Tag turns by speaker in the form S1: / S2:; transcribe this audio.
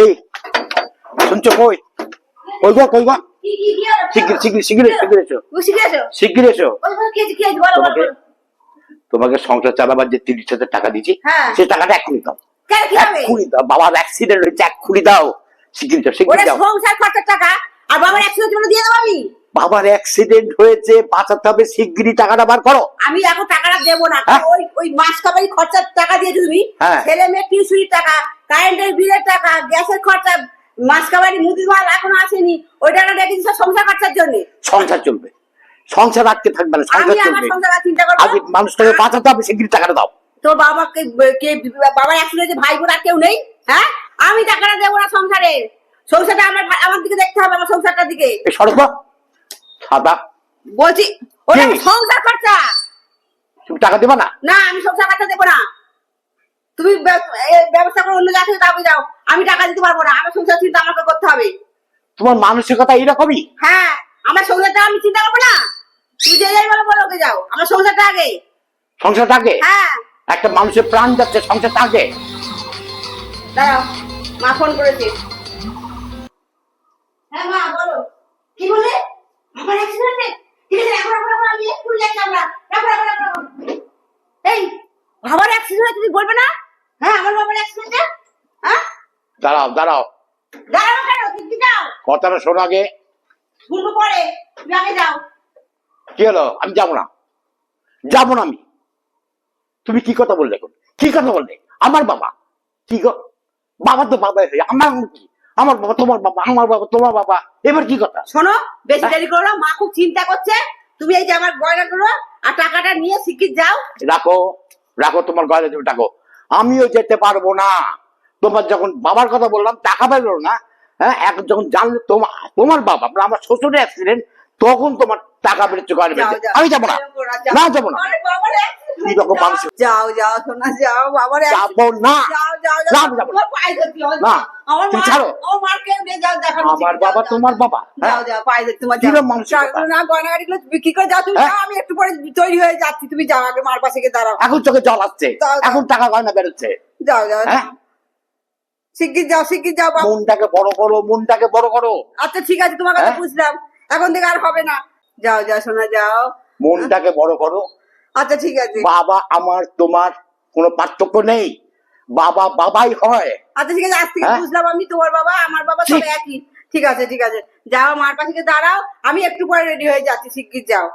S1: এই শুনছো কই? কই গো কই গো? শিগগির শিগগির শিগগির শিগগির এসো। শিগগির এসো? তোমাকে সংসার চালাবার যে তিরিশ হাজার টাকা দিয়েছি
S2: হ্যাঁ।
S1: সেই টাকাটা এক্ষুনি দাও। এক্ষুনি দাও। বাবার অ্যাক্সিডেন্ট হয়েছে এক্ষুনি দাও। শিগগির শিগগির যাও।
S2: সংসার খরচার টাকা আর বাবার জন্য দিয়ে দেবো আমি?
S1: বাবার অ্যাক্সিডেন্ট হয়েছে বাঁচাতে হবে শিগগিরই টাকাটা বার করো।
S2: আমি এখন টাকাটা দেবো না।
S1: হ্যাঁ?
S2: ওই ওই মাস কাবারি খরচার টাকা দিয়ে তুমি।
S1: হ্যাঁ।
S2: ছেলে মেয়ে টিউশনির টাকা কারেন্টের বিলের টাকা গ্যাসের খরচা মাস কাবারি মুদি মাল এখনও আসেনি। ওই টাকাটা রেখেছি সব সংসার খরচার জন্য।
S1: সংসার চলবে। সংসার রাখতে থাকবে না
S2: আমি
S1: সংসার চলবে।
S2: সংসার চিন্তা করব
S1: আজ মানুষটাকে বাঁচাতে হবে টাকাটা দাও।
S2: তোর বাবাকে কে বাবার অ্যাক্সিডেন্টে ভাই বোন আর কেউ নেই? হ্যাঁ? আমি টাকাটা দেবো না সংসারে। সংসারটা আমার আমার দিকে দেখতে হবে আমার সংসারটার দিকে।
S1: সড়ক সাদা।
S2: বলছি ওটা সংসার খরচা।
S1: তুমি টাকা দেবা না?
S2: না আমি সংসার খরচা দেবো না। তুমি ব্য- ব্যবস্থা করে অন্য যাকে দাবি দাও। আমি টাকা দিতে পারব না। আমার সংসার চিন্তা আমাকে করতে হবে।
S1: তোমার মানসিকতা এইরকমই?
S2: হ্যাঁ আমার সংসারটা আমি চিন্তা করব না। তুই যে যাই বলো বলো ওকে যাও। আমার সংসারটা আগে।
S1: সংসারটা আগে?
S2: হ্যাঁ।
S1: একটা মানুষের প্রাণ যাচ্ছে সংসারটা আগে?
S2: দাঁড়াও মা ফোন করেছে। হ্যাঁ মা বলো। কি বলে? আমার অ্যাক্সিডেন্টে ঠিক আছে এখন এখন আমি যাচ্ছি আমরা। এই অ্যাক্সিডেন্ট তুমি বলবে না হ্যাঁ আমার বাবার অ্যাক্সিডেন্টে হ্যাঁ
S1: দাঁড়াও দাঁড়াও। কথাটা শোনো আগে। কি হলো? আমি যাব না। যাব না আমি। তুমি কি কথা বললে এখন? কি কথা বললে? আমার বাবা। কি গো? বাবা তো বাবা আমার কি? আমার বাবা তোমার বাবা আমার বাবা তোমার বাবা। এবার কি কথা?
S2: শোনো বেশি দেরি করো না। মা খুব চিন্তা করছে। তুমি এই যে আমার গয়নাগুলো আর টাকাটা নিয়ে শিগগির যাও।
S1: রাখো। রাখো তোমার গয়না তুমি টাকো আমিও যেতে পারব না। তোমার যখন বাবার কথা বললাম টাকা পেল না হ্যাঁ এখন যখন জানলে তোমার তোমার বাবা মানে আমার শ্বশুরের অ্যাক্সিডেন্ট তখন তোমার টাকা বেরোচ্ছে আমি যাব না। না যাব না।
S2: যাও, যাও যাও সোনা যাও বাবার
S1: যাব না।
S2: যাও
S1: যাব না।
S2: তোমার।
S1: না, তুমি ছাড়ো।
S2: আমার
S1: বাবা তোমার বাবা হ্যাঁ?
S2: যাও যাও পায়ে তোমার যাও বিক্রি করে যাও? তুমি
S1: হ্যাঁ?
S2: আমি একটু পরে তৈরি হয়ে যাচ্ছি। তুমি যাও আগে মার পাশে গিয়ে দাঁড়াও।
S1: এখন চোখে জল আসছে। এখন টাকা গয়না বেরোচ্ছে।
S2: যাও যাও
S1: হ্যাঁ?
S2: শিগগির যাও শিগগির যাও বাবা।
S1: মনটাকে বড় করো মনটাকে বড় করো।
S2: আচ্ছা ঠিক আছে তোমার কথা
S1: হ্যাঁ?
S2: বুঝলাম। এখন থেকে আর হবে না। যাও যাও শোনা যাও।
S1: মনটাকে বড় করো।
S2: আচ্ছা ঠিক আছে।
S1: বাবা আমার তোমার কোনো পার্থক্য নেই। বাবা বাবাই হয়।
S2: আচ্ছা ঠিক আছে আজ থেকে
S1: হ্যাঁ?
S2: বুঝলাম আমি তোমার বাবা আমার বাবা সব একই। ঠিক আছে ঠিক আছে। যাও মার পাশে দাঁড়াও। আমি একটু পরে রেডি হয়ে যাচ্ছি শিগগির যাও।